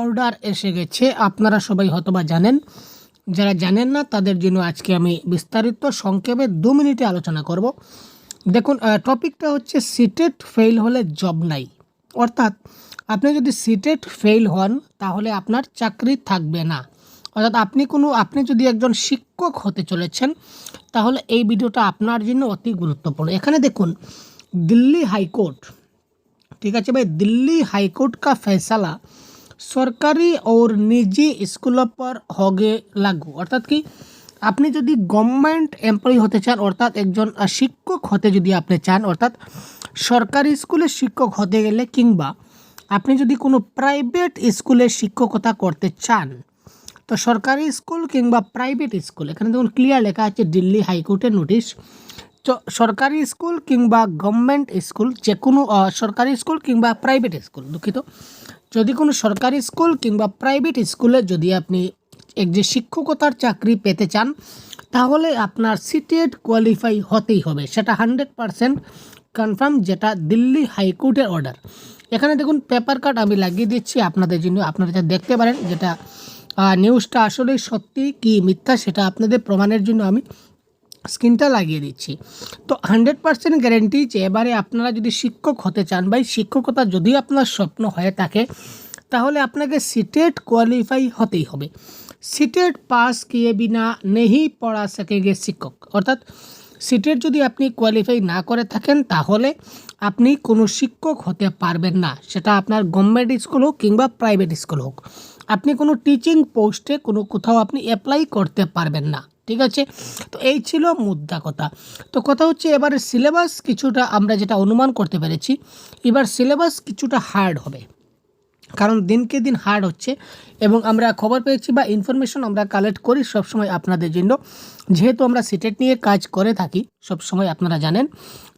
Order এসে গেছে। আপনারা সবাই হতবা জানেন। যারা জানেন না, তাদের জন্য আজকে আমি বিস্তারিত সংক্ষেপে দু মিনিটে আলোচনা করব। দেখুন টপিকটা হচ্ছে সিটেট ফেল হলে জব নাই। অর্থাৎ আপনি যদি সিটেট ফেল হন, তাহলে আপনার চাকরি থাকবে না। অর্থাৎ আপনি কোনো, আপনি যদি একজন শিক্ষক হতে চলেছেন, তাহলে এই ভিডিওটা আপনার জন্য অতি গুরুত্বপূর্ণ। এখানে দেখুন, দিল্লি হাইকোর্ট, ঠিক আছে ভাই? দিল্লি হাইকোর্ট কা ফেসলা সরকারি और নিজি স্কুলের পর হগে লাগু। অর্থাৎ কি, আপনি যদি গভর্নমেন্ট এমপ্লয়ি হতে চান, অর্থাৎ একজন শিক্ষক হতে যদি আপনি চান, অর্থাৎ সরকারি স্কুলের শিক্ষক হতে গেলে কিংবা আপনি যদি কোনো প্রাইভেট স্কুলে শিক্ষকতা করতে চান, তো সরকারি স্কুল কিংবা প্রাইভেট স্কুল, এখানে দেখুন ক্লিয়ার লেখা আছে, দিল্লি হাইকোর্টের নোটিশ, তো সরকারি স্কুল কিংবা গভর্নমেন্ট স্কুল যে কোনো সরকারি স্কুল কিংবা প্রাইভেট স্কুল, দুঃখিত। যদি কোনো সরকারি স্কুল কিংবা প্রাইভেট স্কুলে যদি আপনি এক যে শিক্ষকতার চাকরি পেতে চান, তাহলে আপনার সিটেড কোয়ালিফাই হতেই হবে। সেটা হান্ড্রেড পারসেন্ট কনফার্ম যেটা দিল্লি হাইকোর্টের অর্ডার এখানে দেখুন পেপার কার্ড আমি লাগিয়ে দিচ্ছি আপনাদের জন্য। আপনারা যা দেখতে পারেন, যেটা নিউজটা আসলে সত্যি কি মিথ্যা সেটা আপনাদের প্রমাণের জন্য আমি স্ক্রিনটা লাগিয়ে দিচ্ছি। তো হান্ড্রেড পার্সেন্ট গ্যারেন্টি যে এবারে আপনারা যদি শিক্ষক হতে চান বা শিক্ষকতা যদি আপনার স্বপ্ন হয়ে থাকে, তাহলে আপনাকে সিটেট কোয়ালিফাই হতেই হবে। সিটেট পাস কিয়ে বিনা নেই পড়া সকেগে শিক্ষক। অর্থাৎ সিটেট যদি আপনি কোয়ালিফাই না করে থাকেন, তাহলে আপনি কোনো শিক্ষক হতে পারবেন না। সেটা আপনার গভর্নমেন্ট স্কুল হোক কিংবা প্রাইভেট স্কুল হোক। আপনি কোনো টিচিং পোস্টে কোনো কোথাও আপনি অ্যাপ্লাই করতে পারবেন না। ঠিক আছে? তো এই ছিল মুদ্রা কথা। তো কথা হচ্ছে এবারে সিলেবাস কিছুটা আমরা যেটা অনুমান করতে পেরেছি, এবার সিলেবাস কিছুটা হার্ড হবে। কারণ দিনকে দিন হার্ড হচ্ছে এবং আমরা খবর পেয়েছি বা ইনফরমেশন আমরা কালেক্ট করি সবসময় আপনাদের জন্য। যেহেতু আমরা সিটেট নিয়ে কাজ করে থাকি, সবসময় আপনারা জানেন।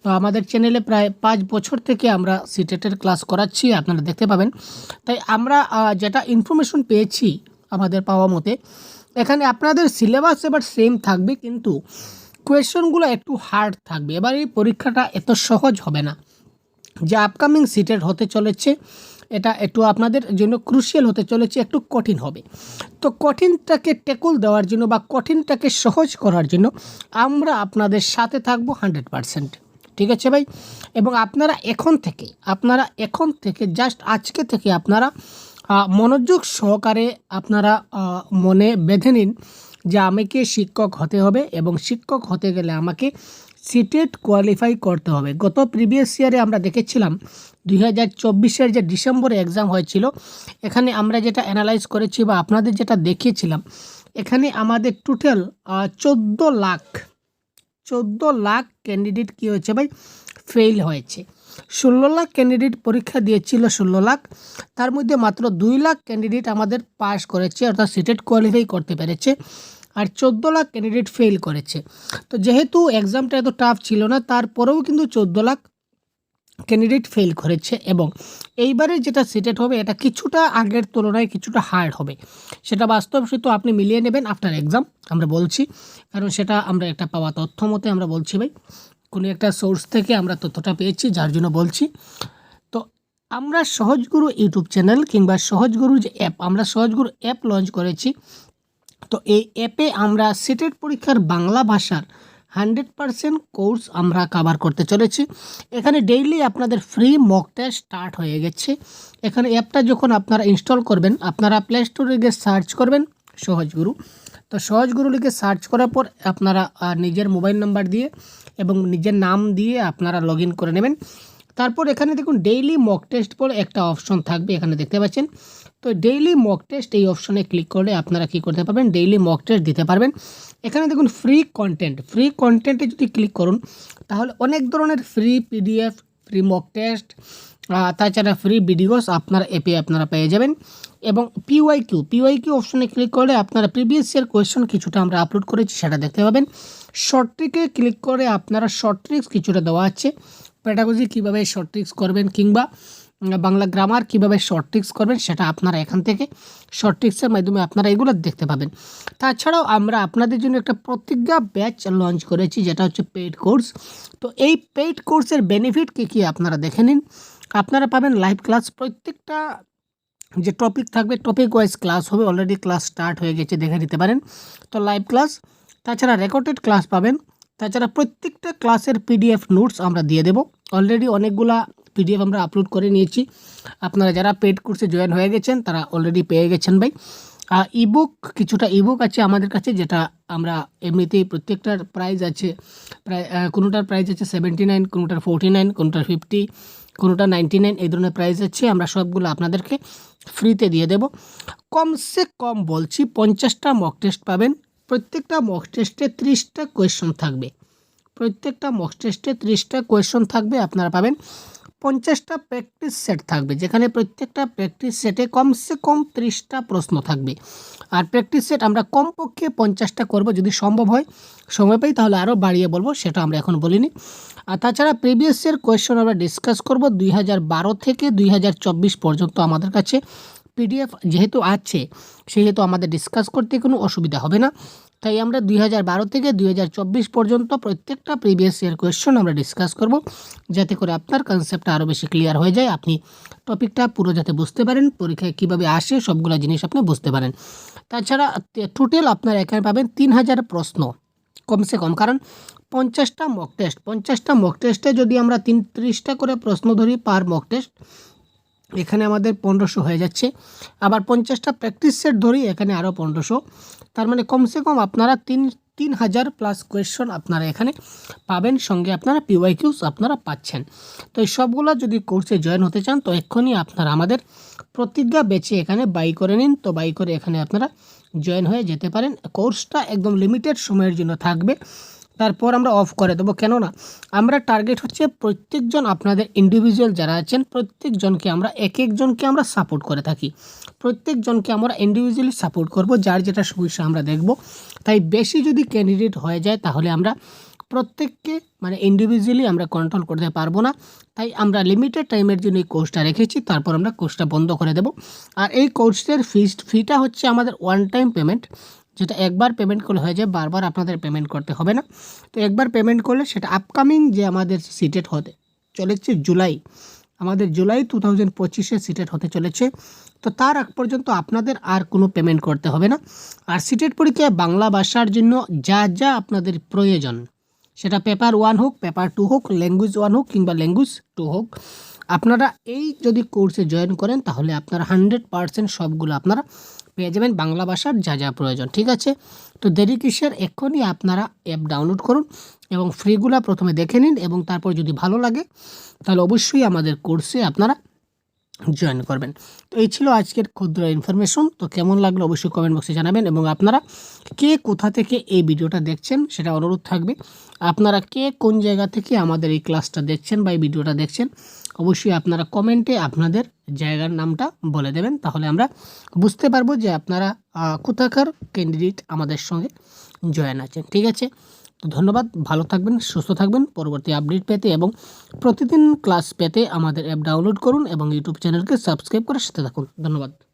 তো আমাদের চ্যানেলে প্রায় পাঁচ বছর থেকে আমরা সিটেটের ক্লাস করাচ্ছি, আপনারা দেখতে পাবেন। তাই আমরা যেটা ইনফরমেশন পেয়েছি আমাদের পাওয়া মতে এখানে আপনাদের সিলেবাস এবার সেম থাকবে, কিন্তু কোয়েশনগুলো একটু হার্ড থাকবে। এবার এই পরীক্ষাটা এত সহজ হবে না। যে আপকামিং সিটের হতে চলেছে, এটা একটু আপনাদের জন্য ক্রুশিয়াল হতে চলেছে, একটু কঠিন হবে। তো কঠিনটাকে টেকুল দেওয়ার জন্য বা কঠিনটাকে সহজ করার জন্য আমরা আপনাদের সাথে থাকব হান্ড্রেড পারসেন্ট ঠিক আছে ভাই? এবং আপনারা এখন থেকে, আপনারা এখন থেকে জাস্ট আজকে থেকে আপনারা মনোযোগ সহকারে আপনারা মনে বেঁধে নিন যে আমাকে শিক্ষক হতে হবে এবং শিক্ষক হতে গেলে আমাকে সিটেট কোয়ালিফাই করতে হবে। গত প্রিভিয়াস ইয়ারে আমরা দেখেছিলাম দুই হাজার চব্বিশের যে ডিসেম্বরে এক্সাম হয়েছিল, এখানে আমরা যেটা অ্যানালাইজ করেছি বা আপনাদের যেটা দেখিয়েছিলাম, এখানে আমাদের টোটাল চোদ্দ লাখ চোদ্দ লাখ ক্যান্ডিডেট কী হয়েছে ভাই? ফেল হয়েছে। ষোলো লাখ ক্যান্ডিডেট পরীক্ষা দিয়েছিল ষোলো লাখ। তার মধ্যে মাত্র দুই লাখ ক্যান্ডিডেট আমাদের পাস করেছে, অর্থাৎ সিটেট কোয়ালিফাই করতে পেরেছে, আর চোদ্দ লাখ ক্যান্ডিডেট ফেল করেছে। তো যেহেতু এক্সামটা এত টাফ ছিল না, তারপরেও কিন্তু চোদ্দ লাখ ক্যান্ডিডেট ফেল করেছে এবং এইবারে যেটা সিটেট হবে, এটা কিছুটা আগের তুলনায় কিছুটা হার্ড হবে। সেটা বাস্তব সত্য আপনি মিলিয়ে নেবেন আফটার এক্সাম আমরা বলছি। কারণ সেটা আমরা একটা পাওয়া তথ্য মতে আমরা বলছি ভাই। কোনো একটা সোর্স থেকে আমরা তথ্যটা পেয়েছি, যার জন্য বলছি। তো আমরা সহজগুরু ইউটিউব চ্যানেল কিংবা সহজগুরু যে অ্যাপ আমরা সহজগুরু অ্যাপ লঞ্চ করেছি। তো এই অ্যাপে আমরা সিটেট পরীক্ষার বাংলা ভাষার হান্ড্রেড পারসেন্ট কোর্স আমরা কভার করতে চলেছি। এখানে ডেইলি আপনাদের ফ্রি মক টেস্ট স্টার্ট হয়ে গেছে। এখানে অ্যাপটা যখন আপনারা ইনস্টল করবেন, আপনারা প্লে স্টোরে গিয়ে সার্চ করবেন সহজগুরু। তো সহজগুরু লিখে সার্চ করার পর আপনারা নিজের মোবাইল নাম্বার দিয়ে এবং নিজের নাম দিয়ে আপনারা লগ করে নেবেন। তারপর এখানে দেখুন ডেইলি মক টেস্ট বলে একটা অপশন থাকবে, এখানে দেখতে পাচ্ছেন। তো ডেইলি মক টেস্ট এই অপশনে ক্লিক করলে আপনারা কি করতে পারবেন? ডেইলি মক টেস্ট দিতে পারবেন। এখানে দেখুন ফ্রি কন্টেন্ট ফ্রি কন্টেন্টে যদি ক্লিক করুন, তাহলে অনেক ধরনের free PDF free mock test তাছাড়া ফ্রি ভিডিওস আপনার অ্যাপে আপনারা পেয়ে যাবেন। এবং P Y Q P Y Q অপশনে ক্লিক করলে আপনারা প্রিভিয়াস ইয়ার কোয়েশ্চন কিছুটা আমরা আপলোড করেছি, সেটা দেখতে পাবেন। শর্ট ট্রিকে ক্লিক করে আপনারা শর্ট ট্রিক্স কিছুটা দেওয়া আছে। প্যাটাগজি কীভাবে শর্ট ট্রিক্স করবেন কিংবা বাংলা গ্রামার কীভাবে শর্ট ট্রিক্স করবেন সেটা আপনারা এখান থেকে শর্ট ট্রিক্সের মাধ্যমে আপনারা এগুলো দেখতে পাবেন। তাছাড়াও আমরা আপনাদের জন্য একটা প্রতিজ্ঞা ব্যাচ লঞ্চ করেছি, যেটা হচ্ছে পেইড কোর্স তো এই পেইড কোর্সের বেনিফিট কী কী আপনারা দেখে নিন। আপনারা পাবেন লাইভ ক্লাস প্রত্যেকটা যে টপিক থাকবে টপিক ওয়াইজ ক্লাস হবে অলরেডি ক্লাস স্টার্ট হয়ে গেছে, দেখে নিতে পারেন। তো লাইভ ক্লাস তাছাড়া রেকর্ডেড ক্লাস পাবেন। তাছাড়া প্রত্যেকটা ক্লাসের পিডিএফ নোটস আমরা দিয়ে দেবো। অলরেডি অনেকগুলা পিডিএফ আমরা আপলোড করে নিয়েছি। আপনারা যারা পেড কোর্সে জয়েন হয়ে গেছেন, তারা অলরেডি পেয়ে গেছেন ভাই। আর ইবুক কিছুটা ইবুক আছে আমাদের কাছে, যেটা আমরা এমনিতেই প্রত্যেকটার প্রাইস আছে, প্রায় কোনোটার প্রাইস আছে সেভেন্টি নাইন কোনোটার ফোরটি নাইন কোনোটার ফিফটি কোনোটা নাইনটি নাইন এই ধরনের প্রাইস আছে। আমরা সবগুলো আপনাদেরকে ফ্রিতে দিয়ে দেব। কমসে কম বলছি, পঞ্চাশটা মক টেস্ট পাবেন। প্রত্যেকটা মক টেস্টে ত্রিশটা কোয়েশ্চন থাকবে। প্রত্যেকটা মক টেস্টে ত্রিশটা কোয়েশ্চন থাকবে, আপনারা পাবেন পঞ্চাশটা প্র্যাকটিস সেট থাকবে, যেখানে প্রত্যেকটা প্র্যাকটিস সেটে কমসে কম ত্রিশটা প্রশ্ন থাকবে। আর প্র্যাকটিস সেট আমরা কমপক্ষে পঞ্চাশটা করব যদি সম্ভব হয়। সময় পাই তাহলে আরও বাড়িয়ে বলব, সেটা আমরা এখন বলিনি। আর তাছাড়া প্রিভিয়াস ইয়ার কোয়েশ্চন আমরা ডিসকাস করব দুই হাজার বারো থেকে দুই হাজার চব্বিশ পর্যন্ত আমাদের কাছে। পিডিএফ যেহেতু আছে, সেহেতু আমাদের ডিসকাস করতে কোনো অসুবিধা হবে না। তাই আমরা দুই হাজার বারো থেকে দুই হাজার চব্বিশ পর্যন্ত প্রত্যেকটা প্রিভিয়াস ইয়ার কোয়েশ্চন আমরা ডিসকাস করব, যাতে করে আপনার কনসেপ্টটা আরও বেশি ক্লিয়ার হয়ে যায়। আপনি টপিকটা পুরো যাতে বুঝতে পারেন, পরীক্ষায় কীভাবে আসে সবগুলো জিনিস আপনি বুঝতে পারেন। তাছাড়া টোটাল আপনার এখানে পাবেন তিন হাজার প্রশ্ন, কমসে কম, কারণ পঞ্চাশটা মক টেস্ট পঞ্চাশটা মক টেস্টে যদি আমরা তিন করে প্রশ্ন ধরি পার মক টেস্ট এখানে আমাদের পনেরোশো হয়ে যাচ্ছে। আবার পঞ্চাশটা প্র্যাকটিস সেট ধরি এখানে আরও পনেরোশো। তার মানে কমসে কম আপনারা তিন তিন হাজার প্লাস কোয়েশ্চন আপনারা এখানে পাবেন। সঙ্গে আপনারা পিওয়াই কিউস আপনারা পাচ্ছেন। তো এই সবগুলো যদি কোর্সে জয়েন হতে চান, তো এক্ষুনি আপনারা আমাদের প্রতিজ্ঞা বেছে এখানে বাই করে নিন। তো বাই করে এখানে আপনারা জয়েন হয়ে যেতে পারেন। কোর্সটা একদম লিমিটেড সময়ের জন্য থাকবে। তারপর আমরা অফ করে দেবো। কেননা আমরা টার্গেট হচ্ছে প্রত্যেকজন আপনাদের ইন্ডিভিজুয়াল যারা আছেন, প্রত্যেকজনকে আমরা এক একজনকে আমরা সাপোর্ট করে থাকি। প্রত্যেকজনকে আমরা ইন্ডিভিজুয়ালি সাপোর্ট করব, যার যেটা সমস্যা আমরা দেখব। তাই বেশি যদি ক্যান্ডিডেট হয়ে যায়, তাহলে আমরা প্রত্যেককে মানে ইন্ডিভিজুয়ালি আমরা কন্ট্রোল করতে পারব না। তাই আমরা লিমিটেড টাইমের জন্য এই কোর্সটা রেখেছি, তারপর আমরা কোর্সটা বন্ধ করে দেব। আর এই কোর্সের ফিস ফিটা হচ্ছে আমাদের ওয়ান টাইম পেমেন্ট যেটা একবার পেমেন্ট করলে হয়ে যায়, বারবার আপনাদের পেমেন্ট করতে হবে না। তো একবার পেমেন্ট করলে সেটা আপকামিং যে আমাদের সিটেট হতে চলেছে জুলাই, আমাদের জুলাই টু থাউজেন্ড পঁচিশে সিটেট হতে চলেছে। তো তার আগ পর্যন্ত আপনাদের আর কোনো পেমেন্ট করতে হবে না। আর সিটেট পরীক্ষায় বাংলা ভাষার জন্য যা যা আপনাদের প্রয়োজন, সেটা পেপার ওয়ান হোক পেপার টু হোক ল্যাঙ্গুয়েজ ওয়ান হোক কিংবা ল্যাঙ্গুয়েজ টু হোক, আপনারা এই যদি কোর্সে জয়েন করেন, তাহলে আপনারা হান্ড্রেড পারসেন্ট সবগুলো আপনারা পেয়ে যাবেন বাংলা ভাষার যা যা প্রয়োজন, ঠিক আছে? তো দেরি কিসের? এক্ষুনি আপনারা অ্যাপ ডাউনলোড করুন এবং ফ্রিগুলা প্রথমে দেখে নিন এবং তারপর যদি ভালো লাগে, তাহলে অবশ্যই আমাদের কোর্সে আপনারা জয়েন করবেন। তো এই ছিল আজকের ক্ষুদ্র ইনফরমেশন তো কেমন লাগল অবশ্যই কমেন্ট বক্সে জানাবেন এবং আপনারা কে কোথা থেকে এই ভিডিওটা দেখছেন সেটা অনুরোধ থাকবে। আপনারা কে কোন জায়গা থেকে আমাদের এই ক্লাসটা দেখছেন বা এই ভিডিওটা দেখছেন অবশ্যই আপনারা কমেন্টে আপনাদের জায়গার নামটা বলে দেবেন, তাহলে আমরা বুঝতে পারব যে আপনারা কোথাকার ক্যান্ডিডেট আমাদের সঙ্গে জয়েন আছেন। ঠিক আছে? তো ধন্যবাদ, ভালো থাকবেন, সুস্থ থাকবেন, পরবর্তী আপডেট পেতে এবং প্রতিদিন ক্লাস পেতে আমাদের অ্যাপ ডাউনলোড করুন এবং ইউটিউব চ্যানেলকে সাবস্ক্রাইব করে সাথে থাকুন। ধন্যবাদ।